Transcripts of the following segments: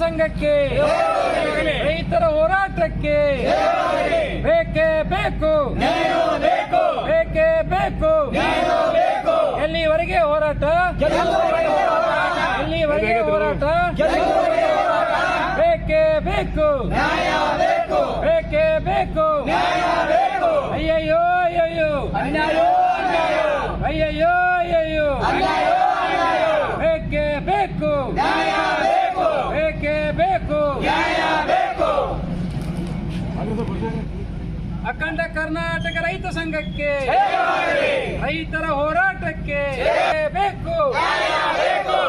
ಸಂಘಕ್ಕೆ, ರೈತರ ಹೋರಾಟಕ್ಕೆ ಬೇಕೇ ಬೇಕು ಬೇಕೇ ಬೇಕು. ಎಲ್ಲಿವರೆಗೆ ಹೋರಾಟ? ಎಲ್ಲಿವರೆಗೆ ಹೋರಾಟ? ಬೇಕೇ ಬೇಕು. ಬೇಕೇ ಬೇಕು. ಅಯ್ಯಯ್ಯೋ ಅಯ್ಯಯ್ಯೋ. ಅಯ್ಯಯ್ಯೋ ಅಯ್ಯಯ್ಯೋ ಬೇಕೇ ಬೇಕು ಬೇಕೇ ಬೇಕು ಅಖಂಡ ಕರ್ನಾಟಕ ರೈತ ಸಂಘಕ್ಕೆ ರೈತರ ಹೋರಾಟಕ್ಕೆ ಬೇಕು!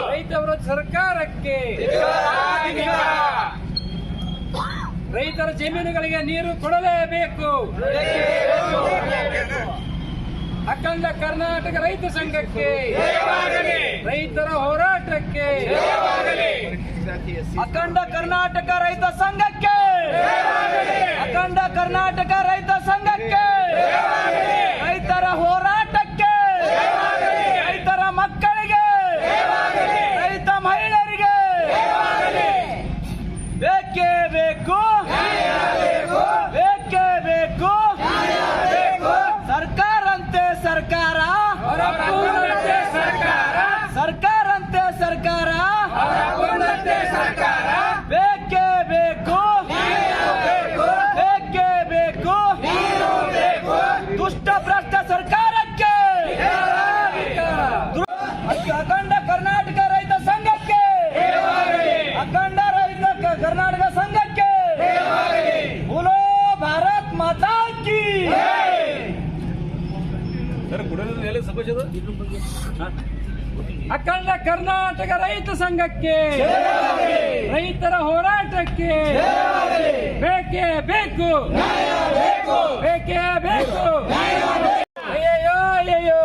ರೈತ ವಿರೋಧ ಸರ್ಕಾರಕ್ಕೆ ರೈತರ ಜಮೀನುಗಳಿಗೆ ನೀರು ಕೊಡಲೇಬೇಕು! ಅಖಂಡ ಕರ್ನಾಟಕ ರೈತ ಸಂಘಕ್ಕೆ ರೈತರ ಹೋರಾಟಕ್ಕೆ ಅಖಂಡ ಕರ್ನಾಟಕ ರೈತ ಸಂಘಕ್ಕೆ ಅಖಂಡ ಕರ್ನಾಟಕ ರೈತ ಸಂಘಕ್ಕೆ ರೈತರ ಹೋರಾಟಕ್ಕೆ ಬೇಕೇ ಬೇಕು. ಬೇಕೇ. ಬೇಕು ಅಯ್ಯಯ್ಯೋ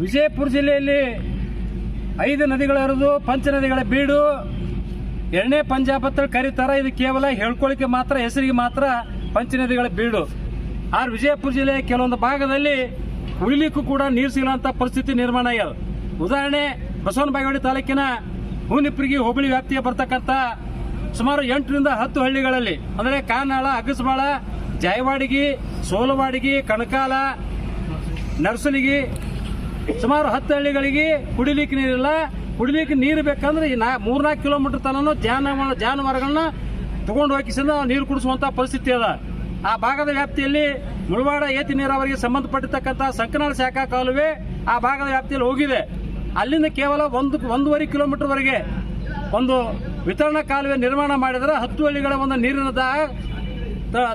ವಿಜಯಪುರ ಜಿಲ್ಲೆಯಲ್ಲಿ ಐದು ನದಿಗಳ ಹರಿದು ಪಂಚ ನದಿಗಳ ಬೀಡು ಎರಡನೇ ಪಂಜಾಬ್ ಅಂತ ಕರೀತಾರ. ಇದು ಕೇವಲ ಹೇಳ್ಕೊಳ್ಳಿಕ್ಕೆ ಮಾತ್ರ ಹೆಸರಿಗೆ ಮಾತ್ರ ಪಂಚ ನದಿಗಳ ಬೀಡು. ಆದ್ರೆ ವಿಜಯಪುರ ಜಿಲ್ಲೆಯ ಕೆಲವೊಂದು ಭಾಗದಲ್ಲಿ ಉಳಿಲಿಕ್ಕೂ ಕೂಡ ನೀರು ಸಿಗಲಂತ ಪರಿಸ್ಥಿತಿ ನಿರ್ಮಾಣ ಆಗ್ಯದ. ಉದಾಹರಣೆ, ಬಸವನ ಬಾಗೇವಾಡಿ ತಾಲೂಕಿನ ಹೂನಿಪ್ರಿಗಿ ಹೋಬಳಿ ವ್ಯಾಪ್ತಿಗೆ ಬರ್ತಕ್ಕಂಥ ಸುಮಾರು ಎಂಟರಿಂದ ಹತ್ತು ಹಳ್ಳಿಗಳಲ್ಲಿ, ಅಂದರೆ ಕಾನಾಳ, ಅಗಸಬಾಳ, ಜಾಯವಾಡಿಗಿ, ಸೋಲವಾಡಿಗಿ, ಕಣಕಾಲ, ನರ್ಸಲಿಗಿ, ಸುಮಾರು ಹತ್ತು ಹಳ್ಳಿಗಳಿಗೆ ಕುಡಿಲಿಕ್ಕೆ ನೀರಿಲ್ಲ ಕುಡಿಲಿಕ್ಕೆ ನೀರು ಬೇಕಂದ್ರೆ ನಾ ಮೂರ್ನಾಲ್ಕು ಕಿಲೋಮೀಟರ್ ತನನು ಜಾನುವಾರು ಜಾನುವಾರುಗಳನ್ನ ತಗೊಂಡು ಹೋಗಿಸಿದ ನೀರು ಕುಡಿಸುವಂತ ಪರಿಸ್ಥಿತಿ ಅದ. ಆ ಭಾಗದ ವ್ಯಾಪ್ತಿಯಲ್ಲಿ ಮುಳವಾಡ ಏತಿ ನೀರಾವರಿಗೆ ಸಂಬಂಧಪಟ್ಟಿರ್ತಕ್ಕಂಥ ಸಂಕನಾಳ ಶಾಖಾ ಕಾಲುವೆ ಆ ಭಾಗದ ವ್ಯಾಪ್ತಿಯಲ್ಲಿ ಹೋಗಿದೆ. ಅಲ್ಲಿಂದ ಕೇವಲ ಒಂದು ಒಂದೂವರೆ ಕಿಲೋಮೀಟರ್ವರೆಗೆ ಒಂದು ವಿತರಣಾ ಕಾಲುವೆ ನಿರ್ಮಾಣ ಮಾಡಿದರೆ ಹತ್ತು ಹಳ್ಳಿಗಳ ಒಂದು ನೀರಿನ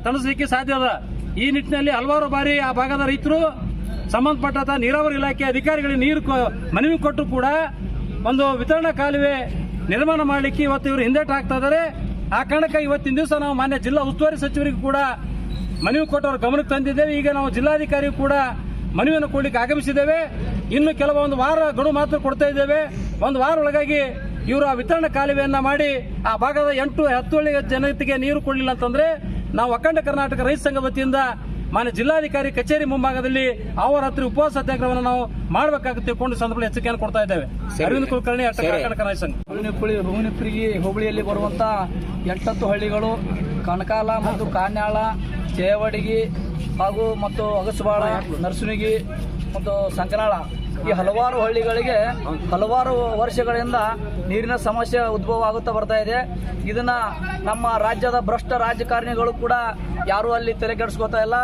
ತಣಿಸಲಿಕ್ಕೆ ಸಾಧ್ಯ ಅದ. ಈ ನಿಟ್ಟಿನಲ್ಲಿ ಹಲವಾರು ಬಾರಿ ಆ ಭಾಗದ ರೈತರು ಸಂಬಂಧಪಟ್ಟಂಥ ನೀರಾವರಿ ಇಲಾಖೆ ಅಧಿಕಾರಿಗಳಿಗೆ ನೀರು ಮನವಿ ಕೊಟ್ಟು ಕೂಡ ಒಂದು ವಿತರಣಾ ಕಾಲುವೆ ನಿರ್ಮಾಣ ಮಾಡಲಿಕ್ಕೆ ಇವತ್ತು ಇವರು ಹಿಂದೇಟು ಹಾಕ್ತಾ ಇದ್ದಾರೆ ಆ ಕಾರಣಕ್ಕೆ ಇವತ್ತಿನ ದಿವಸ ನಾವು ಮಾನ್ಯ ಜಿಲ್ಲಾ ಉಸ್ತುವಾರಿ ಸಚಿವರಿಗೂ ಕೂಡ ಮನವಿ ಕೊಟ್ಟು ಅವ್ರ ಗಮನಕ್ಕೆ ತಂದಿದ್ದೇವೆ. ಈಗ ನಾವು ಜಿಲ್ಲಾಧಿಕಾರಿ ಕೂಡ ಮನವಿಯನ್ನು ಕೊಡ್ಲಿಕ್ಕೆ ಆಗಮಿಸಿದ್ದೇವೆ. ಇನ್ನು ಕೆಲವೊಂದು ವಾರ ಗಡುವು ಮಾತ್ರ ಕೊಡ್ತಾ ಇದ್ದೇವೆ. ಒಂದು ವಾರ ಒಳಗಾಗಿ ಇವರು ಆ ವಿತರಣಾ ಕಾಲುವೆಯನ್ನ ಮಾಡಿ ಆ ಭಾಗದ ಎಂಟು ಹತ್ತು ಹಳ್ಳಿಯ ಜನತೆಗೆ ನೀರು ಕೊಡಲಿಲ್ಲ ಅಂತಂದ್ರೆ ನಾವು ಅಖಂಡ ಕರ್ನಾಟಕ ರೈತ ಸಂಘ ವತಿಯಿಂದ ಮಾನ್ಯ ಜಿಲ್ಲಾಧಿಕಾರಿ ಕಚೇರಿ ಮುಂಭಾಗದಲ್ಲಿ ಅವರ ಹತ್ರ ಉಪವಾಸ ಸತ್ಯಾಗ್ರಹವನ್ನು ನಾವು ಮಾಡಬೇಕಾಗುತ್ತೆ ಕೊಂಡು ಸಂದರ್ಭದಲ್ಲಿ ಎಚ್ಚರಿಕೆಯನ್ನು ಕೊಡ್ತಾ ಇದ್ದೇವೆ. ಅರವಿಂದ್ ಕುಲಕರ್ಣಿ ಕರ್ನಾಟಕ ರೈತ ಸಂಘ. ಹೂವಿನಪುಳಿ ಹೂವಿನಪ್ರಿಗಿ ಹೋಬಳಿಯಲ್ಲಿ ಬರುವಂತ ಎಂಟತ್ತು ಹಳ್ಳಿಗಳು ಕಣಕಾಲ ಮತ್ತು ಕಾನ್ಯಾಳ ಜಯವಡಿಗಿ ಹಾಗೂ ಮತ್ತು ಅಗಸಬಾಳ ನರಸುನಿಗಿ ಮತ್ತು ಸಂಕನಾಳ ಈ ಹಲವಾರು ಹಳ್ಳಿಗಳಿಗೆ ಹಲವಾರು ವರ್ಷಗಳಿಂದ ನೀರಿನ ಸಮಸ್ಯೆ ಉದ್ಭವ ಆಗುತ್ತಾ ಬರ್ತಾ ಇದೆ. ಇದನ್ನ ನಮ್ಮ ರಾಜ್ಯದ ಭ್ರಷ್ಟ ರಾಜಕಾರಣಿಗಳು ಕೂಡ ಯಾರೂ ಅಲ್ಲಿ ತಲೆ ಕೆಡಿಸ್ಕೋತಾ ಇಲ್ಲ.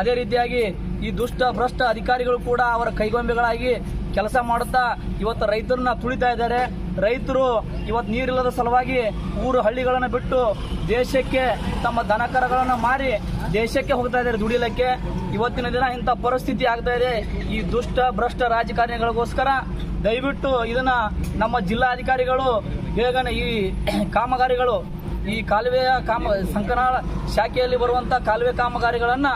ಅದೇ ರೀತಿಯಾಗಿ ಈ ದುಷ್ಟ ಭ್ರಷ್ಟ ಅಧಿಕಾರಿಗಳು ಕೂಡ ಅವರ ಕೈಗೊಂಬೆಗಳಾಗಿ ಕೆಲಸ ಮಾಡುತ್ತಾ ಇವತ್ತು ರೈತರನ್ನ ತುಳಿತಾ ಇದ್ದಾರೆ. ರೈತರು ಇವತ್ತು ನೀರಿಲ್ಲದ ಸಲುವಾಗಿ ಊರು ಹಳ್ಳಿಗಳನ್ನು ಬಿಟ್ಟು ದೇಶಕ್ಕೆ ತಮ್ಮ ದನಕರಗಳನ್ನು ಮಾರಿ ದೇಶಕ್ಕೆ ಹೋಗ್ತಾ ಇದ್ದಾರೆ ದುಡಿಲಕ್ಕೆ. ಇವತ್ತಿನ ದಿನ ಇಂಥ ಪರಿಸ್ಥಿತಿ ಆಗ್ತಾ ಇದೆ. ಈ ದುಷ್ಟ, ಭ್ರಷ್ಟ ರಾಜಕಾರಣಿಗಳಿಗೋಸ್ಕರ ದಯವಿಟ್ಟು ಇದನ್ನ ನಮ್ಮ ಜಿಲ್ಲಾಧಿಕಾರಿಗಳು, ಬೇಗನೆ ಈ ಕಾಮಗಾರಿಗಳು, ಈ ಕಾಲುವೆಯ ಕಾಮ, ಸಂಕನಾಳ ಶಾಖೆಯಲ್ಲಿ ಬರುವಂಥ ಕಾಲುವೆ ಕಾಮಗಾರಿಗಳನ್ನು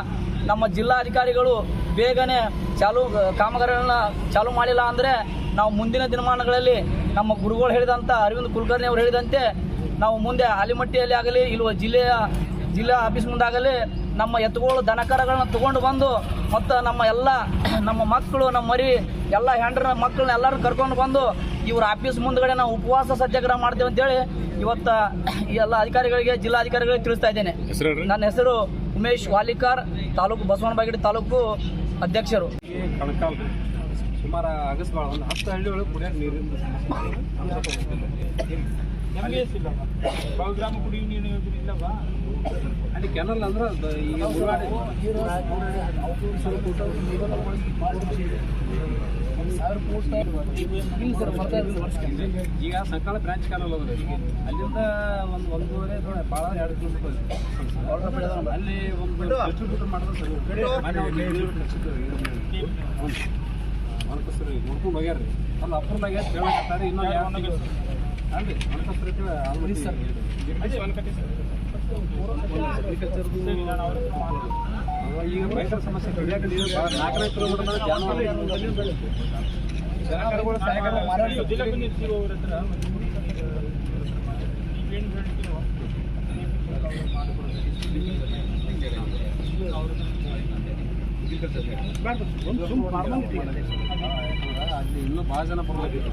ನಮ್ಮ ಜಿಲ್ಲಾಧಿಕಾರಿಗಳು ಬೇಗನೆ ಚಾಲು, ಕಾಮಗಾರಿಗಳನ್ನ ಚಾಲು ಮಾಡಿಲ್ಲ ಅಂದ್ರೆ ನಾವು ಮುಂದಿನ ದಿನಮಾನಗಳಲ್ಲಿ ನಮ್ಮ ಗುರುಗಳು ಹೇಳಿದಂತ ಅರವಿಂದ್ ಕುಲಕರ್ಣಿ ಅವರು ಹೇಳಿದಂತೆ ನಾವು ಮುಂದೆ ಆಲಿಮಟ್ಟಿಯಲ್ಲಿ ಆಗಲಿ ಇಲ್ವ ಜಿಲ್ಲೆಯ ಜಿಲ್ಲಾ ಆಫೀಸ್ ಮುಂದಾಗಲಿ ನಮ್ಮ ಎತ್ತುಗಳು ದನಕರಗಳನ್ನ ತಗೊಂಡು ಬಂದು ಮತ್ತು ನಮ್ಮ ಎಲ್ಲ ನಮ್ಮ ಮಕ್ಕಳು ನಮ್ಮ ಮರಿ ಎಲ್ಲ ಹೆಂಡ್ರ ಮಕ್ಕಳನ್ನ ಎಲ್ಲರೂ ಕರ್ಕೊಂಡು ಬಂದು ಇವ್ರ ಆಫೀಸ್ ಮುಂದಗಡೆ ನಾವು ಉಪವಾಸ ಸತ್ಯಾಗ್ರಹ ಮಾಡ್ತೇವೆ ಅಂತೇಳಿ ಇವತ್ತು ಈ ಎಲ್ಲ ಅಧಿಕಾರಿಗಳಿಗೆ ಜಿಲ್ಲಾಧಿಕಾರಿಗಳಿಗೆ ತಿಳಿಸ್ತಾ ಇದ್ದೇನೆ. ನನ್ನ ಹೆಸರು ಉಮೇಶ್ ವಾಲಿಕಾರ್ ತಾಲೂಕು ಬಸವನ ಬಾಗೇಡಿ ತಾಲೂಕು ಅಧ್ಯಕ್ಷರು. ಸುಮಾರು ಅಗಸ್ಬಾಳ ಒಂದು ಹತ್ತು ಹಳ್ಳಿ ಒಳಗೆ ಕುಡಿಯೋ ನೀರಿನ ಗ್ರಾಮ ಕುಡಿಯುವ ನೀರು ಯೋಜನೆ ಇಲ್ಲವಾ ಅಲ್ಲಿ ಕೆನಲ್ ಅಂದ್ರೆ ಅದು ಈಗ ಈಗ ಸಕಾಲ ಬ್ರಾಂಚ್ ಕೆನಲ್ ಹೋದ್ರೆ. ಅಲ್ಲಿಂದ ಒಂದು ಒಂದೂವರೆ ಭಾಳ ಎರಡು ಕಿಲೋಮೀಟರ್ ಅಲ್ಲಿ ಒಂದು ಡಿಸ್ಟ್ರಿಬ್ಯೂಟರ್ ಮಾಡಿದ್ರೆ ಒಣಕಸ್ರು ನೋಡ್ಕೊಂಡು ಹೋಗ್ಯಾರ್ರಿ. ಅಲ್ಲಿ ಅಪ್ಪರ್ದಾಗ ಕೇಳಕತ್ತಾರೆ ಇನ್ನೊಂದು ಎರಡು ತಿಂಗಳು? ಅಲ್ರಿ. ಒಣಕಸ್ರು ಇಟ್ಟು ಸರ್. ಈಗ ರೈತರ ಸಮಸ್ಯೆ ಕಡಿಯಾಕ ನಾಲ್ಕನೇ ಕಿಲೋಮೀಟರ್ ಜಾನುವಾರು ಸಹಾಯಕರು ಮಾರಾಟ ಜಿಲ್ಲೆಗೂ ಅವ್ರ ಹತ್ರ. ಏನು ಅಲ್ಲಿ ಇನ್ನೂ ಭಾಳ ಜನ ಬರ್ಬೇಕು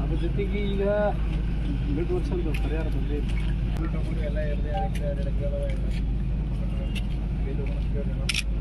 ಅದ್ರ ಜೊತೆಗೆ ಈಗ ಮಿಡ್ ವರ್ಷ ಪರಿಹಾರ ಬಂದೇ ಇಲ್ಲ. ಎಲ್ಲ